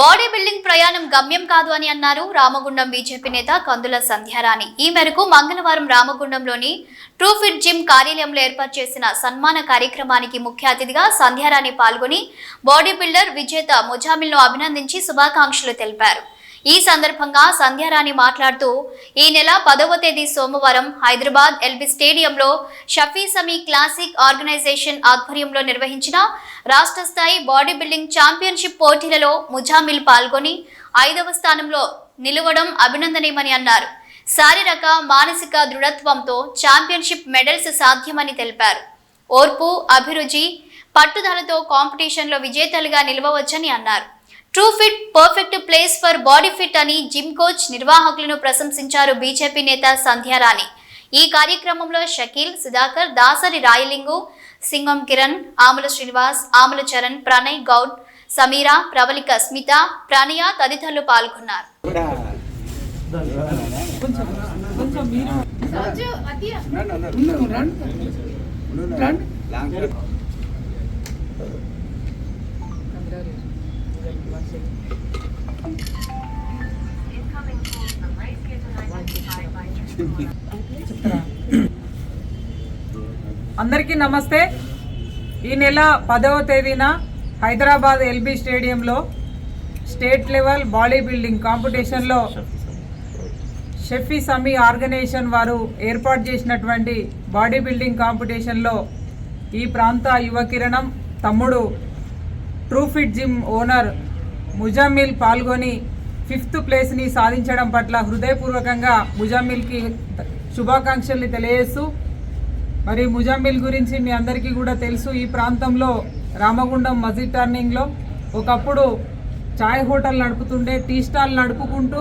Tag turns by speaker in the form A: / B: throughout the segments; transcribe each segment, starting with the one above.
A: Body building ప్రయాణం గమ్యం కాదు అని అన్నారు రామగుండం బీజేపీ నేత కందుల సంధ్యారాణి. ఈ మేరకు మంగళవారం రామగుండంలోని ట్రూ ఫిట్ జిమ్ కార్యాలయంలో ఏర్పాటు చేసిన సన్మాన కార్యక్రమానికి ముఖ్య అతిథిగా సంధ్యారాణి పాల్గొని బాడీ బిల్డర్ విజేత ముజామిల్ను అభినందించి శుభాకాంక్షలు తెలిపారు. ఈ సందర్భంగా సంధ్యారాణి మాట్లాడుతూ ఈ నెల పదవ తేదీ సోమవారం హైదరాబాద్ ఎల్బీ స్టేడియంలో షఫీ సమీ క్లాసిక్ ఆర్గనైజేషన్ ఆధ్వర్యంలో నిర్వహించిన రాష్ట్ర స్థాయి బాడీ బిల్డింగ్ ఛాంపియన్షిప్ పోటీలలో ముజామిల్ పాల్గొని ఐదవ స్థానంలో నిలవడం అభినందనీయమని అన్నారు. శారీరక మానసిక దృఢత్వంతో ఛాంపియన్షిప్ మెడల్స్ సాధ్యమని తెలిపారు. ఓర్పు అభిరుచి పట్టుదలతో కాంపిటీషన్లో విజేతలుగా నిలవవచ్చని అన్నారు. True fit perfect place for body fit అని జిమ్ కోచ్ నిర్వాహకులను ప్రశంసించారు బీజేపీ నేత సంధ్యారాణి ఈ కార్యక్రమంలో షకీల్ సుధాకర్ దాసరి రాయలింగు సింగం కిరణ్ ఆముల శ్రీనివాస్ ఆముల చరణ్ ప్రణయ్ గౌడ్ సమీరా ప్రవళిక స్మిత ప్రణయ తదితరులు పాల్గొన్నారు.
B: అందరికీ నమస్తే. ఈ నెల పదవ తేదీన హైదరాబాద్ ఎల్బీ స్టేడియంలో స్టేట్ లెవెల్ బాడీ బిల్డింగ్ కాంపిటీషన్లో షెఫీ సమీ ఆర్గనైజేషన్ వారు ఏర్పాటు చేసినటువంటి బాడీ బిల్డింగ్ కాంపిటీషన్లో ఈ ప్రాంత యువ కిరణం తమ్ముడు ట్రూఫిట్ జిమ్ ఓనర్ ముజామిల్ పాల్గొని ఫిఫ్త్ ప్లేస్ని సాధించడం పట్ల హృదయపూర్వకంగా ముజామిల్కి శుభాకాంక్షల్ని తెలియజేస్తూ మరి ముజామిల్ గురించి మీ అందరికీ కూడా తెలుసు ఈ ప్రాంతంలో రామగుండం మజిద్ టర్నింగ్లో ఒకప్పుడు చాయ్ హోటల్ నడుపుతుండే టీ స్టాల్ నడుపుకుంటూ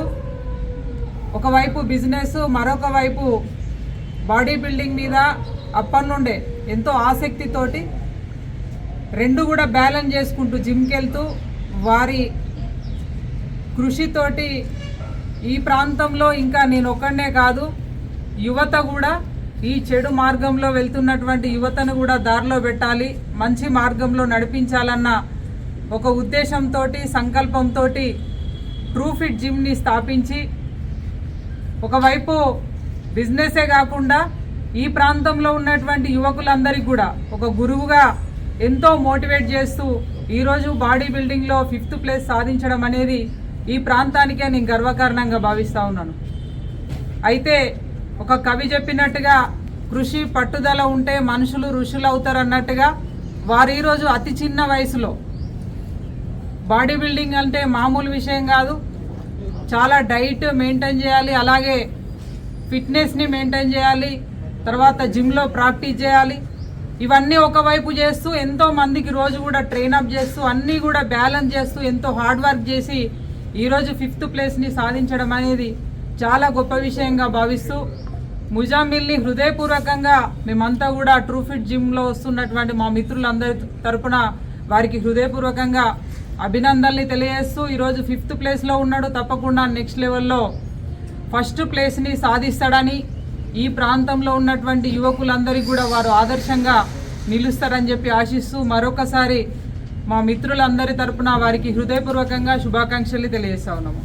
B: ఒకవైపు బిజినెస్ మరొక వైపు బాడీ బిల్డింగ్ మీద అప్పటి నుండే ఎంతో ఆసక్తితోటి రెండు కూడా బ్యాలెన్స్ చేసుకుంటూ జిమ్కి వెళ్తూ వారి కృషితోటి ఈ ప్రాంతంలో ఇంకా నేను ఒక్కడనే కాదు యువత కూడా ఈ చెడు మార్గంలో వెళ్తున్నటువంటి యువతను కూడా దారిలో పెట్టాలి మంచి మార్గంలో నడిపించాలన్న ఒక ఉద్దేశంతో సంకల్పంతో ట్రూఫిట్ జిమ్ని స్థాపించి ఒకవైపు బిజినెసే కాకుండా ఈ ప్రాంతంలో ఉన్నటువంటి యువకులందరికీ కూడా ఒక గురువుగా ఎంతో మోటివేట్ చేస్తూ ఈరోజు బాడీ బిల్డింగ్లో ఫిఫ్త్ ప్లేస్ సాధించడం అనేది ఈ ప్రాంతానికే నేను గర్వకారణంగా భావిస్తూ ఉన్నాను. అయితే ఒక కవి చెప్పినట్టుగా కృషి పట్టుదల ఉంటే మనుషులు ఋషులు అవుతారు అన్నట్టుగా వారు ఈరోజు అతి చిన్న వయసులో బాడీ బిల్డింగ్ అంటే మామూలు విషయం కాదు చాలా డైట్ మెయింటైన్ చేయాలి అలాగే ఫిట్నెస్ని మెయింటైన్ చేయాలి తర్వాత జిమ్లో ప్రాక్టీస్ చేయాలి ఇవన్నీ ఒకవైపు చేస్తూ ఎంతో మందికి రోజు కూడా ట్రైన్ అప్ చేస్తూ అన్నీ కూడా బ్యాలెన్స్ చేస్తూ ఎంతో హార్డ్ వర్క్ చేసి ఈరోజు ఫిఫ్త్ ప్లేస్ని సాధించడం అనేది చాలా గొప్ప విషయంగా భావిస్తూ ముజామిల్ని హృదయపూర్వకంగా మేమంతా కూడా ట్రూఫిట్ జిమ్లో వస్తున్నటువంటి మా మిత్రులందరి తరపున వారికి హృదయపూర్వకంగా అభినందనలు తెలియజేస్తూ ఈరోజు ఫిఫ్త్ ప్లేస్లో ఉన్నాడు తప్పకుండా నెక్స్ట్ లెవెల్లో ఫస్ట్ ప్లేస్ని సాధిస్తాడని ఈ ప్రాంతంలో ఉన్నటువంటి యువకులందరికీ కూడా వారు ఆదర్శంగా నిలుస్తారని చెప్పి ఆశిస్తూ మరొకసారి మా మిత్రులందరి తరపున వారికి హృదయపూర్వకంగా శుభాకాంక్షలు తెలియజేస్తా ఉన్నాము.